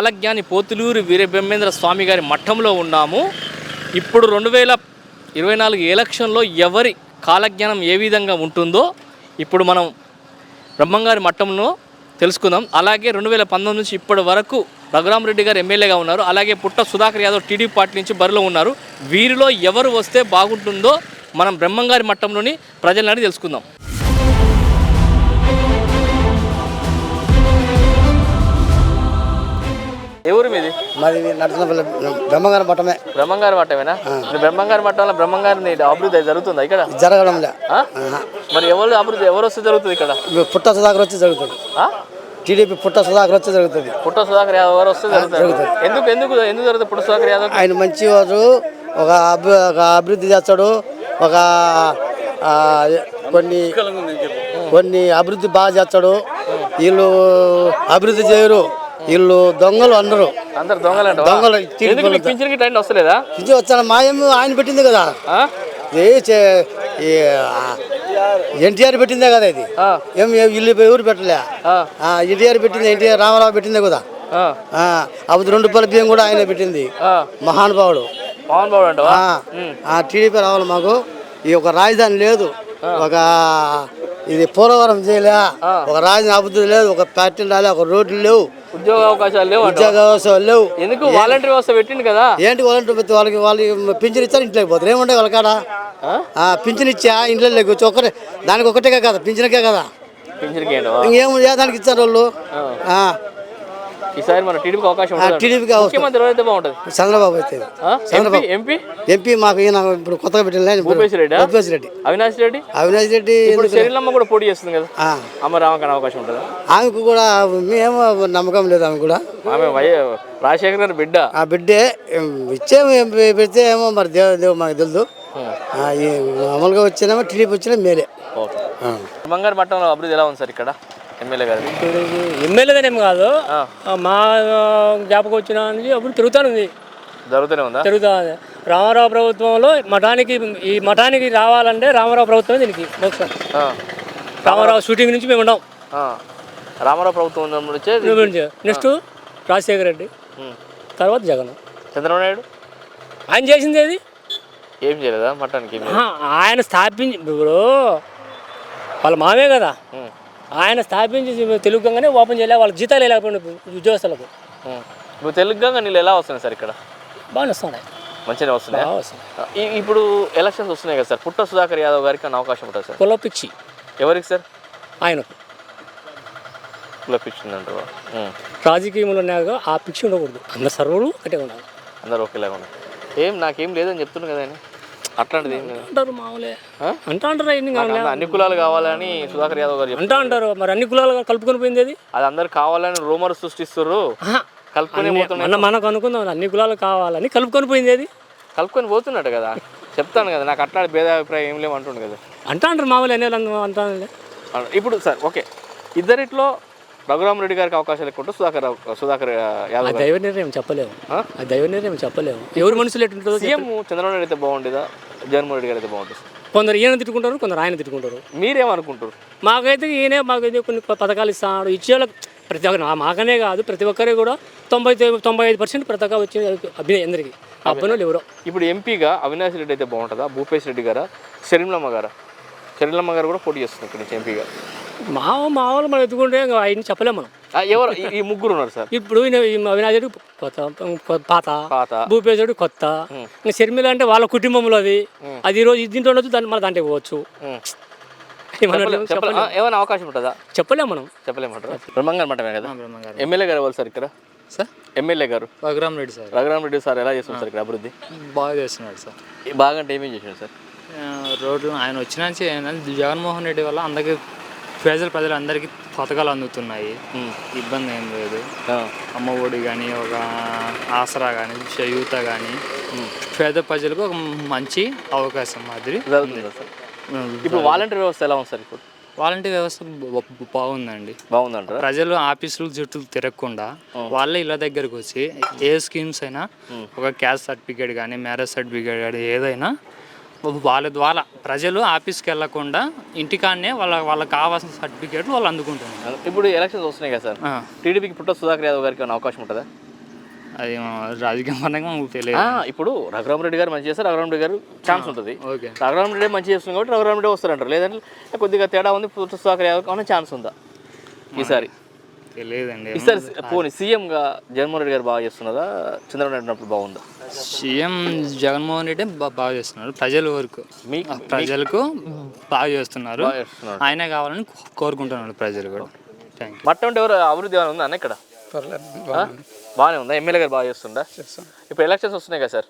కాలజ్ఞాని పోతులూరి వీరబ్రహ్మేంద్ర స్వామి గారి మఠంలో ఉన్నాము. ఇప్పుడు రెండు వేల ఇరవై నాలుగు ఎలక్షన్లో ఎవరి కాలజ్ఞానం ఏ విధంగా ఉంటుందో ఇప్పుడు మనం బ్రహ్మంగారి మఠంలో తెలుసుకుందాం. అలాగే రెండు వేల పంతొమ్మిది నుంచి ఇప్పటి వరకు రఘురామరెడ్డి గారు ఎమ్మెల్యేగా ఉన్నారు. అలాగే పుట్ట సుధాకర్ యాదవ్ టీడీపీ పార్టీ నుంచి బరిలో ఉన్నారు. వీరిలో ఎవరు వస్తే బాగుంటుందో మనం బ్రహ్మంగారి మట్టంలోని ప్రజలని తెలుసుకుందాం. ఎవరు మీది? మాది నడుచున్న బ్రహ్మగారి మఠమే బ్రహ్మంగారి మట్టమేనా ఇప్పుడు బ్రహ్మంగారి మట్టంలో బ్రహ్మంగారిని అభివృద్ధి జరుగుతుందా ఇక్కడ? జరగడంలే. ఆ? మరి ఎవరు అభివృద్ధి ఎవరు వస్తే జరుగుతుంది ఇక్కడ? పుట్ట సుధాకర్ వచ్చి జరుగుతుంది? టీడీపీ పుట్ట సుధాకర్ వచ్చి జరుగుతుంది పుట్ట సుధాకర్ యాదవ్ గారు వస్తే జరుగుతుంది ఎందుకు ఎందుకు ఎందుకు జరుగుతుంది పుట్ట సుధాకర్ యాదవ్ ఆయన మంచివారు ఒక అభి ఒక అభివృద్ధి చేస్తాడు ఒక ఆ, కొన్ని కొన్ని అభివృద్ధి బాగా చేస్తాడు. వీళ్ళు అభివృద్ధి చేయరు. వీళ్ళు దొంగలు అందరు. అందరు దొంగలు ఎందుకు మీకు పింఛన్కి టైం వస్తలేదా? ఇది వచ్చాను మాయం ఆయన పెట్టింది కదా. ఆ? చే- ఈ, ఎన్టీఆర్ పెట్టిందే కదా ఇది. ఆ. ఏం ఏం ఇల్లు ఎవరు పెట్టలే. ఆ. ఎన్టీఆర్ పెట్టింది ఎన్టీఆర్ రామారావు పెట్టిందే కదా. ఆ. ఆ, అప్పుడు రెండు రూపాయల బియ్యం కూడా ఆయనే పెట్టింది. ఆ. మహానుభావుడు. పవన్ బాబు అంటవా? ఆ, ఆ టీడీపీ రావాలి మాకు. ఈ ఒక రాజధాని లేదు. ఒక ఇది పోలవరం చేయలే. ఒక రాజధాని అభివృద్ధి లేదు ఒక ఫ్యాక్టరీ రాలే ఒక రోడ్లు లేవు. ఉద్యోగ అవకాశాలు లేవు ఉద్యోగ అవసరం లేవు. ఎందుకు? వాలంటీర్ వ్యవస్థ పెట్టిండు కదా. ఏంటి వాలంటీర్ పెట్టి వాళ్ళకి వాళ్ళకి పింఛన్ ఇచ్చారు ఇంట్లోకి పోతారు. ఏముండే వాళ్ళ కాడ? పింఛన్ ఇచ్చా? ఇంట్లో వచ్చి ఒకటే దానికి ఒకటే కదా పింఛన్కే కదా. ఇంకేం దానికి ఇచ్చారు వాళ్ళు? ఈసారి మన టీడీపీకి అవకాశం ఉంటుంది టీడీపీకి ముఖ్యమంత్రి ఎవరైతే బాగుంటుంది? చంద్రబాబు అయితే. ఆ? MP MP? మాకు ఈయన ఇప్పుడు కొత్తగా పెట్టిన భూపేశ్ రెడ్డి? భూపేశ్ రెడ్డి. అవినాష్ రెడ్డి? అవినాష్ రెడ్డి ఇప్పుడు శరీరమ్మ కూడా పోటీ చేస్తుంది కదా. అమ్మ రామకన్నా అవకాశం ఉంటుందా? ఆమెకు కూడా మేము నమ్మకం లేదు ఆమె కూడా. ఆమె రాజశేఖర్ గారి బిడ్డ? ఆ బిడ్డే ఏం పెడితే ఏమో మరి దేవ దేవు మాకు ఈ మామూలుగా వచ్చినామో టీడీపీ వచ్చినా మేలే. బంగారు మట్టంలో అభివృద్ధి ఎలా ఉంది సార్ ఇక్కడ? ఎమ్మెల్యే గారి? కాదు. మా జ్ఞాపకం వచ్చిన నుంచి అప్పుడు తిరుగుతానుంది జరుగుతూనే ఉందా? తిరుగుతా ఉంది. రామారావు ప్రభుత్వంలో మఠానికి ఈ మఠానికి రావాలంటే రామారావు ప్రభుత్వమే దీనికి మోక్షం. రామారావు షూటింగ్ నుంచి మేము ఉన్నాం. రామారావు ప్రభుత్వం నుంచే నెక్స్ట్ రాజశేఖర రెడ్డి. తర్వాత జగన్. చంద్రబాబు నాయుడు? ఆయన చేసింది ఏది? ఏం చేయలేదా ఆహా, ఆయన స్థాపించి ఇప్పుడు వాళ్ళ మామే కదా. ఆయన స్థాపించి తెలుగు గంగానే ఓపెన్ చేయలే వాళ్ళకి జీతాలు లేకపోయినా ఉద్యోగస్తులకు. ఇప్పుడు తెలుగుగా నీళ్ళు ఎలా వస్తున్నాయి సార్ ఇక్కడ? బాగానే వస్తున్నాయి. మంచిగా వస్తున్నాయి? ఇప్పుడు ఎలక్షన్స్ వస్తున్నాయి కదా సార్ పుట్ట సుధాకర్ యాదవ్ గారికి అన్న అవకాశం ఉంటుంది సార్? కుల పిచ్చి. ఎవరికి సార్? ఆయనకు. కులపించిందంటారు రాజకీయంలో ఉన్నాక ఆ పిచ్చి ఉండకూడదు. అందరు సర్వులు ఒకటే ఉండాలి. అందరూ ఒకేలాగా ఉన్నారు ఏం నాకేం లేదని చెప్తున్నాను కదా అట్లాంటిది అంటారు మామూలే? అంటా అంటారు ఎన్ని అన్ని కులాలు కావాలని సుధాకర్ యాదవ్ గారు అంటా అంటారు. మరి అన్ని కులాలు కలుపుకొని పోయింది అది అది అందరు కావాలని రూమర్ సృష్టిస్తారు. కలుపుకొని మన మనకు అనుకుందాం అన్ని కులాలు కావాలని కలుపుకొని పోయింది అది కలుపుకొని పోతున్నట్టు కదా. చెప్తాను కదా నాకు అట్లాంటి భేదాభిప్రాయం ఏం లేవు అంటుండు కదా. అంటా అంటారు మామూలు అనే అంటా ఇప్పుడు సార్ ఓకే. ఇద్దరిట్లో రఘురామరెడ్డి గారికి అవకాశాలు ఎక్కువ సుధాకర్ సుధాకర్ యాదవ్ దైవ నిర్ణయం చెప్పలేము. ఆ? దైవ నిర్ణయం చెప్పలేము. ఎవరి మనుషులు ఎట్టుంటుందో సీఎం చంద్రబాబు నాయుడు అయితే బాగుండేదా? జగన్మోహన్ రెడ్డి గారు అయితే బాగుంటుంది కొందరు ఈయన తిట్టుకుంటారు కొందరు ఆయన తిట్టుకుంటారు. మీరేమనుకుంటారు? మాకైతే ఈయనే మాకైతే కొన్ని పథకాలు ఇస్తాడు. ఇచ్చే ప్రతి ఒక్కరు నా- మాకనే కాదు ప్రతి ఒక్కరికి కూడా తొంభై తొంభై ఐదు పర్సెంట్ పథకాలు వచ్చే అభినయ అందరికి. అబ్బాయిలు ఎవరో. ఇప్పుడు ఎంపీగా అవినాష్ రెడ్డి అయితే బాగుంటుందా? భూపేష్ రెడ్డి గారా? షరీంలమ్మ గారా? షరీంలమ్మ గారు కూడా పోటీ చేస్తుంది ఇక్కడ నుంచి ఎంపీగా. మా మా వాళ్ళు మనం ఎత్తుకుంటే ఇంకా ఆయన చెప్పలేము మనం. ఎవరు? ఈ- ముగ్గురు ఉన్నారు సార్. ఇప్పుడు అవినాశుడు కొత్త పాత భూపేశుడు కొత్త. ఇంకా షర్మిల అంటే వాళ్ళ కుటుంబంలో అది. అది ఈ రోజు ఇది దీంట్లో ఉండొచ్చు దాన్ని మన దాంట్లో పోవచ్చు. ఏమైనా అవకాశం ఉంటుందా? చెప్పలేము మనం. చెప్పలేమంటారా బ్రహ్మంగారు మటమే కదా ఎమ్మెల్యే గారు ఎవరు సార్ ఇక్కడ? సార్? ఎమ్మెల్యే గారు. రఘురామ్ రెడ్డి సార్. రఘురామ్ రెడ్డి సార్ ఎలా చేస్తున్నారు సార్ ఇక్కడ అభివృద్ధి? బాగా చేస్తున్నాడు సార్. ఈ బాగా అంటే ఏమేం చేశాడు సార్? రోడ్లు ఆయన వచ్చిన జగన్మోహన్ రెడ్డి వల్ల అందరికి పేదల ప్రజలందరికీ పథకాలు అందుతున్నాయి. ఇబ్బంది ఏం లేదు. ఆ. అమ్మ ఒడి కానీ ఒక ఆసరా కానీ యూత కానీ పేద ప్రజలకు ఒక మంచి అవకాశం మాదిరి ఇప్పుడు వాలంటీర్ వ్యవస్థ ఎలా ఉంది సార్ ఇప్పుడు? వాలంటీర్ వ్యవస్థ బాగుందండి. బాగుందంటారా? ప్రజలు ఆఫీసులు చుట్టూ తిరగకుండా వాళ్ళే ఇళ్ళ దగ్గరకు వచ్చి ఏ స్కీమ్స్ అయినా ఒక క్యాస్ట్ సర్టిఫికేట్ కానీ మ్యారేజ్ సర్టిఫికేట్ కానీ ఏదైనా వాళ్ళ ద్వారా ప్రజలు ఆఫీస్కి వెళ్ళకుండా ఇంటికాడనే వాళ్ళ వాళ్ళకి కావాల్సిన సర్టిఫికేట్లు వాళ్ళు అందుకుంటున్నారు. ఇప్పుడు ఎలక్షన్స్ వస్తున్నాయి కదా సార్. టీడీపీకి పుట్ట సుధాకర్ యాదవ్ గారికి ఏమైనా అవకాశం ఉంటుందా? అది రాజకీయ పరంగా తెలియదు. ఇప్పుడు రఘురామరెడ్డి గారు మంచి చేస్తారు రఘురామరెడ్డి గారు ఛాన్స్ ఉంటుంది. ఓకే. రఘురామరెడ్డి మంచి చేస్తుంది కాబట్టి రఘురామరెడ్డి వస్తారంటారు. లేదంటే కొద్దిగా తేడా ఉంది పుట్టు సుధాకర్ యాదవ్ కావాలని ఛాన్స్ ఉందా? ఈసారి. తెలియదండి. ఈసారి పోనీ సీఎంగా జగన్మోహన్ రెడ్డి గారు బాగా చేస్తున్నదా చంద్రబాబు నాయుడు బాగుందా? సీఎం జగన్మోహన్ రెడ్డి బాగా చేస్తున్నారు. ప్రజల వరకు. ప్రజలకు బాగా చేస్తున్నారు. ఆయనే కావాలని కోరుకుంటున్నారు ప్రజలు కూడా. థ్యాంక్ యూ మట్ట ఉంటే ఎవరు అభివృద్ధి ఏమైనా ఉందా అన్న ఇక్కడ? బాగానే ఉందా? ఎమ్మెల్యే గారు బాగా చేస్తుందా? ఇప్పుడు ఎలక్షన్స్ వస్తున్నాయి కదా సార్.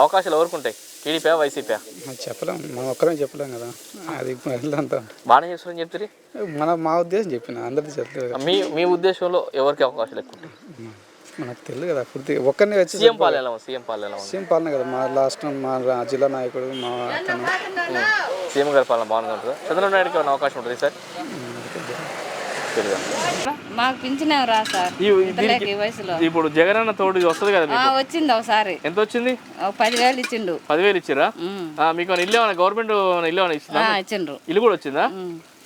అవకాశాలు ఎవరికి ఉంటాయి? టీడీపీ వైసీపీ చెప్పలేం. మనం ఒక్కరం చెప్పలేం కదా. అది అంతా బాగానే చేస్తున్నారని చెప్తారు మన మా ఉద్దేశం చెప్పిన. అందరిది చెప్పలేదు. మీ మీ ఉద్దేశంలో ఎవరికి అవకాశాలు ఎక్కువ ఉంటాయి? మనకు తెలియదు కదా పూర్తిగా ఒక్కరిని వచ్చి సీఎం పాలన ఎలా ఉంది సీఎం పాలన ఎలా ఉంది. సీఎం పాలన కదా మా లాస్ట్ మా రా- జిల్లా నాయకుడు మా అతను. సీఎం గారి పాలన బాగుంది ఉంటుందా చంద్రబాబు నాయుడుకి ఏమైనా అవకాశం ఉంటుంది సార్? తెలియదు మాకు పింఛన్ రా సార్ ఈ- ఈ ఇంతలేక దీనికి- ఈ వయసులో. ఇప్పుడు జగన్ అన్న తోడు ఇది వస్తుంది కదా ఆ, మీకు? వచ్చింది ఒకసారి. ఎంత వచ్చింది? పదివేలు ఇచ్చిండు. పదివేలు ఇచ్చిరా ఉమ్. ఆ, మీకు ఏమైనా ఇల్లు ఏమైనా గవర్నమెంట్ ఏమైనా ఇల్లు ఏమైనా ఇచ్చిందా ఆ, ఇచ్చిండ్రు. ఇల్లు కూడా వచ్చిందా?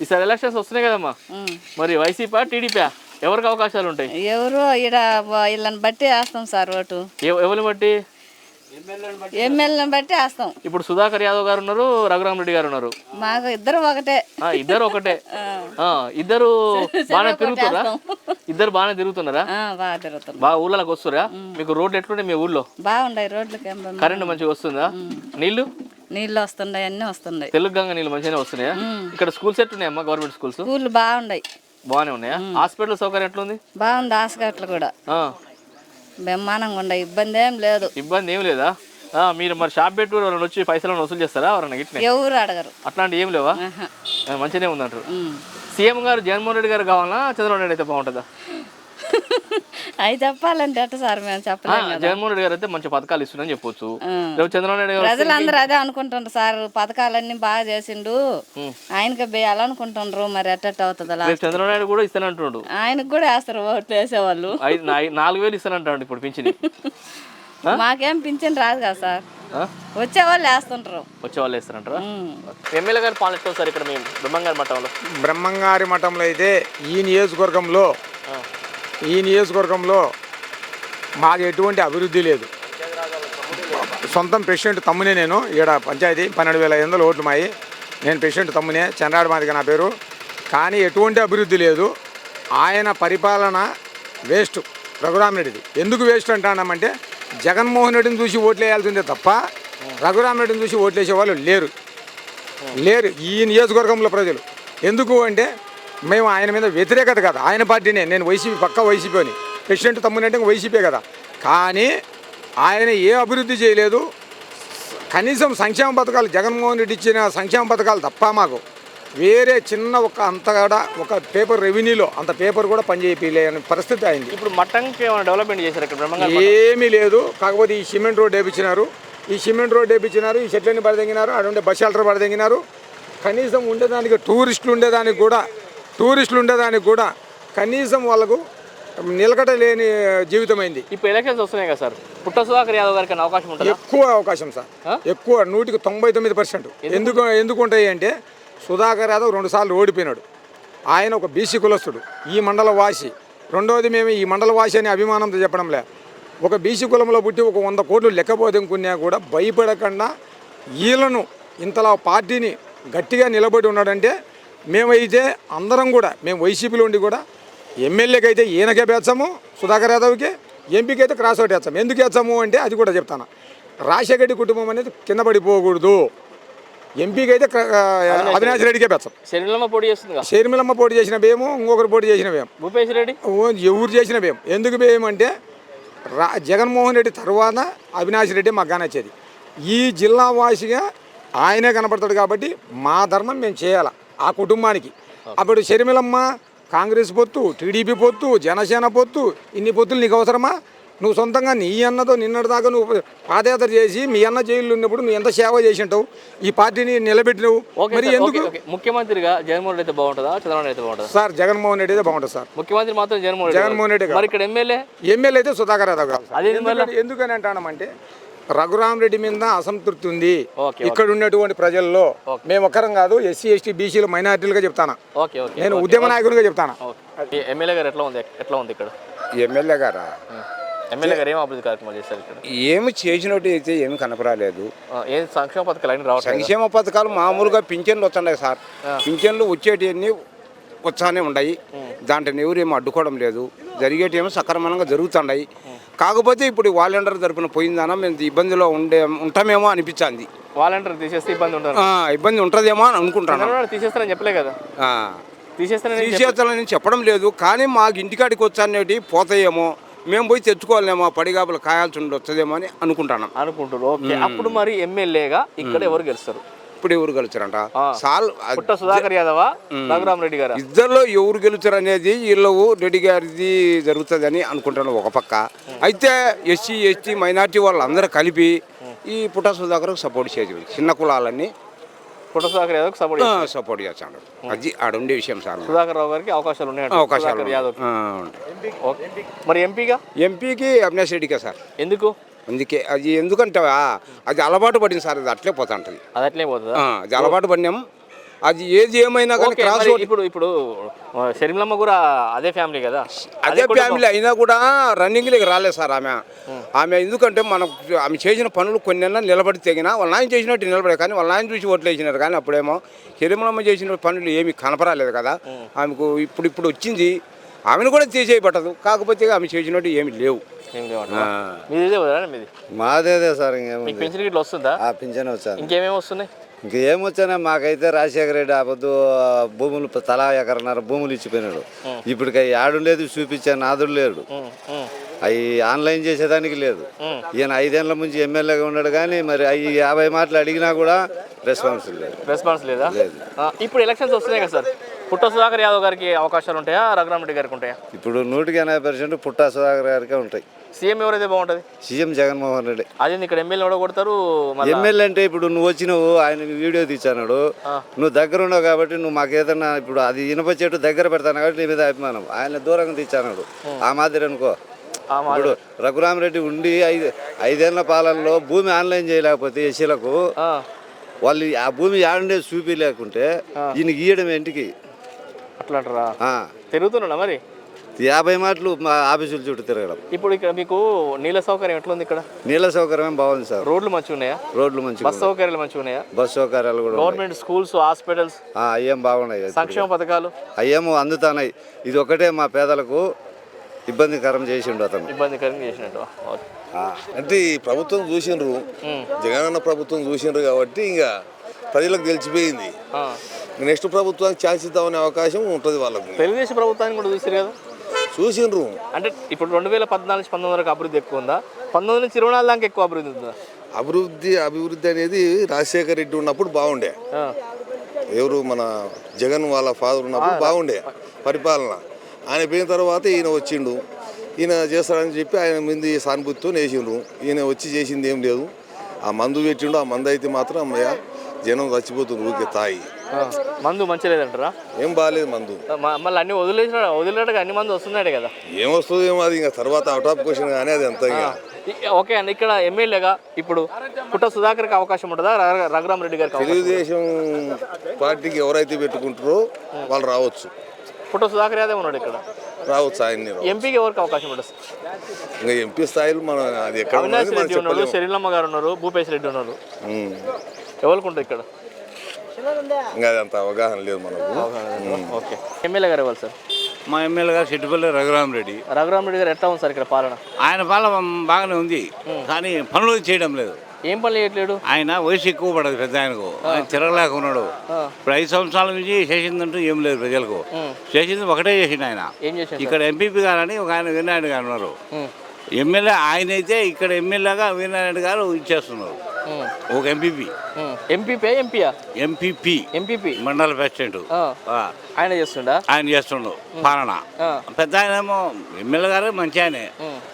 ఈసారి ఎలక్షన్స్ వస్తున్నాయి కదమ్మా. ఉమ్. మరి వైసీపీ టీడీపీ? ఎవరికి అవకాశాలు ఉంటాయి? ఎవరు ఈడ వీళ్ళని బట్టి వేస్తాం సార్ ఓటు. ఎవ- ఎవరిని బట్టి? ఎమ్మెల్యేని బట్టి వేస్తాం. ఇప్పుడు సుధాకర్ యాదవ్ గారు ఉన్నారు రఘురామ్ రెడ్డి గారు ఉన్నారు. మాకు ఇద్దరు ఒకటే. ఆ, ఇద్దరు ఒకటే. ఆ, ఇద్దరు బాగానే తిరుగుతున్నారా? ఇద్దరు బాగానే తిరుగుతున్నారా? ఆ, బాగా తిరుగుతాం బాగా ఊళ్ళకి వస్తురా మీకు రోడ్లు ఎట్లుంటాయి మీ ఊళ్ళో ఏం బాగుంది. కరెంట్ మంచిగా వస్తుందా? నీళ్ళు? నీళ్ళు వస్తున్నాయి అన్నీ వస్తున్నాయి. తెలుగు గంగ నీళ్ళు మంచిగానే వస్తున్నాయా? ఇక్కడ స్కూల్స్ ఎట్లున్నాయమ్మా గవర్నమెంట్ స్కూల్స్? స్కూళ్ళు బాగున్నాయి బాగానే ఉన్నాయా? హాస్పిటల్ సౌకర్యం ఎట్లుంది? బాగుంది హాస్పిటల్ కూడా. బ్రహ్మాండంగా ఉండే ఇబ్బంది ఏం లేదు. ఇబ్బంది ఏం లేదా? మీరు మరి షాప్ పెట్టి ఎవరైనా వచ్చి పైసలను వసూలు చేస్తారా ఎవరైనా గిట్నే? ఎవరు అడగరు. అట్లాంటి ఏం లేవా? మంచిగానే ఉందంటారు. సీఎం గారు జగన్మోహన్ రెడ్డి గారు కావాలా చంద్రబాబు నాయుడు అయితే బాగుంటుందా? అవి చెప్పాలంటే ఎట్ట సార్ మేము ఆ, చెప్పలేము జగన్మోహన్ రెడ్డి గారు అయితే మంచి పథకాలు ఇస్తున్నారని చెప్పొచ్చు. చంద్రబాబు నాయుడు గారు ప్రజలందరూ అదే అనుకుంటుండ్రు సార్ పథకాలన్నీ బాగా చేసిండు. ఆయనకి వేయాలనుకుంటుండ్రు మరి ఎట్టట్ట అవుతుందో చంద్రబాబు నాయుడు కూడా ఇస్తానంటున్నాడు. ఆయనకు కూడా వేస్తారు ఓట్లు వేసేవాళ్ళు. నాలుగు వేలు ఇస్తానంటాడు ఇప్పుడు పింఛని. మాకేం పింఛన్ రాదు కదా సార్? వచ్చేవాళ్ళు వేస్తుంటారు వచ్చే వాళ్ళు. ఎమ్మెల్యే గారు సార్ ఇక్కడ మేము బ్రహ్మంగారి మఠంలో? బ్రహ్మంగారి మఠంలో అయితే ఈ నియోజకవర్గంలో. ఈ నియోజకవర్గంలో మాకు ఎటువంటి అభివృద్ధి లేదు. సొంతం ప్రెసిడెంట్ తమ్మునే నేను. ఈడ పంచాయతీ పన్నెండు వేల ఐదు వందలు ఓట్లు మాయి. నేను ప్రెసిడెంట్ తమ్మునే. చంద్రాడు మాదిగా నా పేరు. కానీ ఎటువంటి అభివృద్ధి లేదు. ఆయన పరిపాలన వేస్ట్. రఘురామరెడ్డిది ఎందుకు వేస్ట్ అంటానమంటే జగన్మోహన్ రెడ్డిని చూసి ఓట్లు వేయాల్సిందే తప్ప రఘురామరెడ్డిని చూసి ఓట్లేసే వాళ్ళు లేరు. లేరు. ఈ నియోజకవర్గంలో ప్రజలు. ఎందుకు అంటే మేము ఆయన మీద వ్యతిరేకత కదా. ఆయన పార్టీనే. నేను వైసీపీ పక్క వైసీపీ అని ప్రెసిడెంట్ తమ్మునంటే ఇంక వైసీపీ కదా. కానీ ఆయన ఏ అభివృద్ధి చేయలేదు. కనీసం సంక్షేమ పథకాలు జగన్మోహన్ రెడ్డి ఇచ్చిన సంక్షేమ పథకాలు తప్ప మాకు వేరే చిన్న ఒక అంత కూడా ఒక పేపర్ రెవెన్యూలో అంత పేపర్ కూడా పనిచేయలేని పరిస్థితి అయింది. ఇప్పుడు ఏమైనా డెవలప్మెంట్ చేశారు ఏమీ లేదు. కాకపోతే ఈ సిమెంట్ రోడ్ వేయించినారు ఈ సిమెంట్ రోడ్ వేయించినారు ఈ చెట్లని పడదెంగినారు అక్కడ ఉండే బస్ షెల్టర్ పడదెంగినారు కనీసం ఉండేదానికి టూరిస్టులు ఉండేదానికి కూడా టూరిస్టులు ఉండేదానికి కూడా కనీసం వాళ్ళకు నిలకడ లేని జీవితం అయింది ఇప్పుడు ఎలక్షన్స్ వస్తున్నాయి కదా సార్. పుట్ట సుధాకర్ యాదవ్ గారికి అవకాశం ఉంటుందా? ఎక్కువ అవకాశం సార్. ఎక్కువ నూటికి తొంభై తొమ్మిది పర్సెంట్. ఎందుకు? ఎందుకు ఉంటాయి అంటే సుధాకర్ యాదవ్ రెండు సార్లు ఓడిపోయినాడు. ఆయన ఒక బీసీ కులస్తుడు ఈ మండల వాసి. రెండవది మేము ఈ మండల వాసి అనే అభిమానంతో చెప్పడంలే. ఒక బీసీ కులంలో పుట్టి ఒక వంద కోట్లు లెక్కపోదెంకున్నా కూడా భయపడకుండా వీళ్ళను ఇంతలా పార్టీని గట్టిగా నిలబడి ఉన్నాడంటే మేమైతే అందరం కూడా మేము వైసీపీలో ఉండి కూడా ఎమ్మెల్యేకి అయితే ఈయనకే వేస్తాము సుధాకర్ యాదవ్కి ఎంపీకి అయితే క్రాస్ అవుట్ వేస్తాము. ఎందుకు వేస్తాము అంటే అది కూడా చెప్తాను. రాజశేఖరెడ్డి కుటుంబం అనేది కింద పడిపోకూడదు. ఎంపీకి అయితే అవినాష్ రెడ్డికే వేస్తాం శరీరంలో పోటీ చేస్తుంది కదా? షర్మిలమ్మ పోటీ చేసిన భేము ఇంకొకరు పోటీ చేసిన భేము భూపేష్ రెడ్డి? ఎవరు చేసిన భయం? ఎందుకు భయం అంటే రా జగన్మోహన్ రెడ్డి తర్వాత అవినాష్ రెడ్డి మాకు కానొచ్చేది ఈ జిల్లా వాసిగా ఆయనే కనపడతాడు కాబట్టి మా ధర్మం మేము చేయాలి? ఆ కుటుంబానికి. అప్పుడు షర్మిలమ్మ కాంగ్రెస్ పొత్తు టీడీపీ పొత్తు జనసేన పొత్తు ఇన్ని పొత్తులు నీకు అవసరమా? నువ్వు సొంతంగా నీ అన్నతో నిన్నటి దాకా నువ్వు పాదయాత్ర చేసి మీ అన్న జైల్లో ఉన్నప్పుడు నువ్వు ఎంత సేవ చేసి ఉంటావు ఈ పార్టీని నిలబెట్టినవు. మరి ఎందుకు. ముఖ్యమంత్రిగా జగన్మోహన్ రెడ్డి అయితే బాగుంటుందా? చంద్రబాబు అయితే బాగుంటుందా? సార్ జగన్మోహన్ రెడ్డి అయితే బాగుంటుంది సార్. ముఖ్యమంత్రి మాత్రం జగన్మోహన్ జగన్మోహన్ రెడ్డి ఇక్కడ ఎమ్మెల్యే? ఎమ్మెల్యే అయితే సుధాకర్ యాదవ్ ఎందుకని- ఎందుకని అంటామంటే రఘురామ్ రెడ్డి మీద అసంతృప్తి ఉంది. ఇక్కడ ఉన్నటువంటి ప్రజల్లో మేము ఒక్కరం కాదు ఎస్సీ ఎస్టీ బీసీలు మైనార్టీలుగా చెప్తాను? నేను ఉద్యమ నాయకునిగా చెప్తాను? ఎమ్మెల్యే గారు ఎట్లా ఉంది? ఎట్లా ఉంది ఇక్కడ? ఎమ్మెల్యే గారా? ఎమ్మెల్యే గారు ఏం అభివృద్ధి కార్యక్రమాలు చేశారు ఇక్కడ? ఏమి చేసినట్టు అయితే ఏమి కనపరాలేదు. ఏం సంక్షేమ పథకాలు రావట్లేదు? సంక్షేమ పథకాలు మామూలుగా పింఛన్లు వస్తున్నాయి సార్. పింఛన్లు వచ్చేటివన్నీ వచ్చానే ఉన్నాయి. దాంట్లో ఎవరేమో అడ్డుకోవడం లేదు. జరిగేటివేమో సక్రమంగా జరుగుతున్నాయి. కాకపోతే ఇప్పుడు వాలంటీర్ తరపున పోయిందన మేము ఇబ్బందిలో ఉండే ఉంటామేమో అనిపించింది. వాలంటీర్ తీసేస్తే ఇబ్బంది ఉంటుంది? ఇబ్బంది ఉంటుందేమో అని అనుకుంటాను తీసేస్తారని చెప్పలే కదా? తీసేస్తానని చెప్పడం లేదు కానీ మాకు ఇంటికాడికి వచ్చానేటి పోతాయేమో మేము పోయి తెచ్చుకోవాలేమో పడిగాపులు కాయాల్సి ఉండి వస్తుందేమో అని అనుకుంటున్నాం. అనుకుంటారు ఓకే. అప్పుడు మరి ఎమ్మెల్యేగా ఇక్కడ ఎవరు గెలుస్తారు? ఇప్పుడు ఎవరు గెలుచారంట. సాల్ పుట్ట సుధాకర్ యాదవా రఘురామ్ రెడ్డి గారా? ఇద్దరిలో ఎవరు గెలుచారు అనేది వీళ్ళు రెడ్డి గారిది జరుగుతుందని అనుకుంటాను ఒక పక్క. అయితే ఎస్సీ ఎస్టీ మైనార్టీ వాళ్ళందరూ కలిపి ఈ పుట్ట సుధాకర్కు సపోర్ట్ చేసి చిన్న కులాలన్నీ పుట్ట సుధాకర్ యాదవ్ సపోర్ట్ సపోర్ట్ చేస్తాడు అది ఆడుండే విషయం సార్. సుధాకర్ రావు గారికి అవకాశాలు ఉన్నాయి. అవకాశాలు యాదవ్ మరి ఎంపీగా? ఎంపీకి అవినాష్ రెడ్డికే సార్. ఎందుకు? అందుకే అది ఎందుకంటావా అది అలవాటు పడింది సార్ అది అట్లే పోతా ఉంటుంది. అది అట్లే పోతుందా? అది అలవాటు పడినాం. అది ఏది ఏమైనా కానీ క్రాస్ ఇప్పుడు ఇప్పుడు షర్మిలమ్మ కూడా అదే ఫ్యామిలీ కదా? అదే. ఫ్యామిలీ అయినా కూడా రన్నింగ్లోకి రాలేదు సార్ ఆమె. ఆమె ఎందుకంటే మనం ఆమె చేసిన పనులు కొన్ని నిలబడి తెగిన వాళ్ళ నాయన చేసినట్టు నిలబడే కానీ వాళ్ళ నాయన చూసి ఓట్లు వేసినారు కానీ అప్పుడేమో హిరిమలమ్మ చేసిన పనులు ఏమీ కనపరాలేదు కదా. ఆమెకు ఇప్పుడు ఇప్పుడు వచ్చింది. ఆమెను కూడా తీసేయబట్టదు. కాకపోతే ఆమె చేసినట్టు ఏమి లేవు. ఏం లేవంటారా? మీది ఇదే కదా మీది? మాదేదే సార్ మీకు పెన్షన్ గిట్ల వస్తుందా? ఆ పింఛన్ వచ్చాను. ఇంకేమేమి వస్తున్నాయి? ఇంకేమొచ్చానా మాకైతే రాజశేఖర రెడ్డి ఆ పొద్దు భూములు తలా ఎకరన్నర భూములు ఇచ్చిపోయినాడు. ఇప్పటికి ఆడు లేదు చూపించే నాదుడు లేడు. అవి ఆన్లైన్ చేసేదానికి లేదు. ఈయన ఐదేళ్ళ నుంచి ఎమ్మెల్యేగా ఉన్నాడు కానీ మరి అవి యాభై మాటలు అడిగినా కూడా రెస్పాన్స్ లేదు. రెస్పాన్స్ లేదా. ఆ, ఇప్పుడు ఎలక్షన్స్ వస్తున్నాయి కదా సార్. పుట్ట సుధాకర్ యాదవ్ గారికి అవకాశాలు ఉంటాయా? రఘురామ్ రెడ్డి గారికి ఉంటాయా? ఇప్పుడు నూటికి ఎనభై పర్సెంట్ పుట్టా సుధాకర్ గారికే ఉంటాయి. సీఎం ఎవరైతే బాగుంటుంది? సీఎం జగన్మోహన్ రెడ్డి. అదే ఇక్కడ ఎమ్మెల్యే కూడా కొడతారు ఎమ్మెల్యే అంటే ఇప్పుడు నువ్వు వచ్చినావు ఆయన వీడియో తీర్చాడు నువ్వు దగ్గర ఉన్నావు కాబట్టి నువ్వు మాకు ఏదన్నా ఇప్పుడు అది ఇనుప చెట్టు దగ్గర పెడతాను కాబట్టి నీ మీద అభిమానం. ఆయన దూరంగా తీర్చాడు ఆ మాదిరి అనుకో. ఇప్పుడు రఘురామరెడ్డి ఉండి ఐదు ఐదేళ్ళ పాలనలో భూమి ఆన్లైన్ చేయలేకపోతే ఎస్సీలకు వాళ్ళు ఆ భూమి ఆడండే చూపి లేకుంటే ఈయన గీయడం ఇంటికి. అట్లా అంటారా? ఆ, తిరుగుతున్నా మరి? యాభై మాటలు మా ఆఫీసుల చుట్టూ తిరగడం. ఇప్పుడు ఇక్కడ మీకు నీళ్ళ సౌకర్యం ఎట్లుంది ఇక్కడ? నీళ్ళ సౌకర్యం బాగుంది సార్. రోడ్లు మంచిగా ఉన్నాయా? రోడ్లు మంచిగా బస్ సౌకర్యాలు మంచిగా ఉన్నాయా? బస్ సౌకర్యాలు కూడా. Government schools hospitals? అయ్యేం బాగున్నాయి సంక్షేమ పథకాలు? అయ్యేమో అందుతానాయి. ఇది ఒకటే మా పేదలకు ఇబ్బందికరం చేసిండు అతను. ఇబ్బందికరంగా చేసినట్టు. అంటే ఈ ప్రభుత్వం చూసిండ్రు. జగనన్న ప్రభుత్వం చూసిండ్రు కాబట్టి ఇంకా ప్రజలకు తెలిసిపోయింది. నెక్స్ట్ ప్రభుత్వానికి ఛాన్స్ ఇద్దామనే అవకాశం ఉంటుంది వాళ్ళకు. తెలుగుదేశం ప్రభుత్వాన్ని కూడా చూసారు కదా? చూసిండ్రు. అంటే ఇప్పుడు రెండు వేల పద్నాలుగు నుంచి పంతొమ్మిది వరకు అభివృద్ధి ఎక్కువ ఉందా? పంతొమ్మిది నుంచి ఇరవై నాలుగు దాకా ఎక్కువ అభివృద్ధి ఉందా? అభివృద్ధి అభివృద్ధి అనేది రాజశేఖర్ రెడ్డి ఉన్నప్పుడు బాగుండే. ఎవరు మన జగన్ వాళ్ళ ఫాదర్ ఉన్నప్పుడు బాగుండే పరిపాలన. ఆయన పోయిన తర్వాత ఈయన వచ్చిండు. ఈయన చేస్తాడని చెప్పి ఆయన ముందు సానుభూతితో వేసిండ్రు ఈయన వచ్చి చేసింది ఏం లేదు. ఆ మందు పెట్టిండు ఆ మందు అయితే మాత్రం జనం చచ్చిపోతుంది ఊరికే తాయి. మందు మంచి లేదంటారా? ఏం బాగాలేదు మందు. మళ్ళీ అన్ని వదిలేసిన వదిలేటగా అన్ని మంది వస్తున్నాడు కదా. ఏం వస్తుంది ఏమో అది ఇంకా తర్వాత అవుట్ ఆఫ్ క్వశ్చన్ కానీ అది అంత ఇ- ఓకే అండి ఇక్కడ ఎమ్మెల్యేగా ఇప్పుడు పుట్ట సుధాకర్కి అవకాశం ఉంటుందా? రఘురామ్ రెడ్డి గారికి తెలుగుదేశం పార్టీకి ఎవరైతే పెట్టుకుంటారో వాళ్ళు రావచ్చు. పుట్ట సుధాకర్ యాదవ్ ఉన్నాడు ఇక్కడ. రావచ్చు రావచ్చు. ఎంపీకి ఎవరికి అవకాశం ఉంటుంది ఇంకా ఎంపీ స్థాయిలో మనం అది ఎక్కడ అవినాష్ రెడ్డి చెప్పలేము. శరీరమ్మ గారు ఉన్నారు భూపేశ్ రెడ్డి ఉన్నారు. ఎవరికి ఉంటుంది ఇక్కడ? ఇంకా అవగాహన లేదు మనకు. ఓకే. ఎమ్మెల్యే గారు ఇవ్వాలి సార్? మా ఎమ్మెల్యే గారు చెట్టుపల్లి రఘురామరెడ్డి రఘురామ్ రెడ్డి గారు ఎట్లా ఉంది సార్ ఇక్కడ పాలన? ఆయన పాలన బాగానే ఉంది. కానీ పనులు చేయడం లేదు. ఏం పని చేయట్లేడు? ఆయన వయసు ఎక్కువ పడదు పెద్ద ఆయనకు. ఆయన తిరగలేక ఉన్నాడు. ఇప్పుడు ఐదు సంవత్సరాల నుంచి చేసిందంటూ ఏం లేదు ప్రజలకు. చేసింది ఒకటే చేసిండు ఆయన. ఇక్కడ ఎంపీపీ గారని ఒక ఆయన వీరనాయుడు గారు ఉన్నారు. ఎమ్మెల్యే ఆయన అయితే ఇక్కడ ఎమ్మెల్యేగా వీరనారాయణ గారు ఇచ్చేస్తున్నారు. ఒక ఎంపీపీ ఎంపీపీ ఎంపీయా ఎంపీపీ ఎంపీపీ మండల ప్రెసిడెంట్. ఆయన చేస్తుండా? ఆయన చేస్తుండు. పాలన. పెద్ద ఆయన ఏమో ఎమ్మెల్యే గారే మంచి ఆయనే.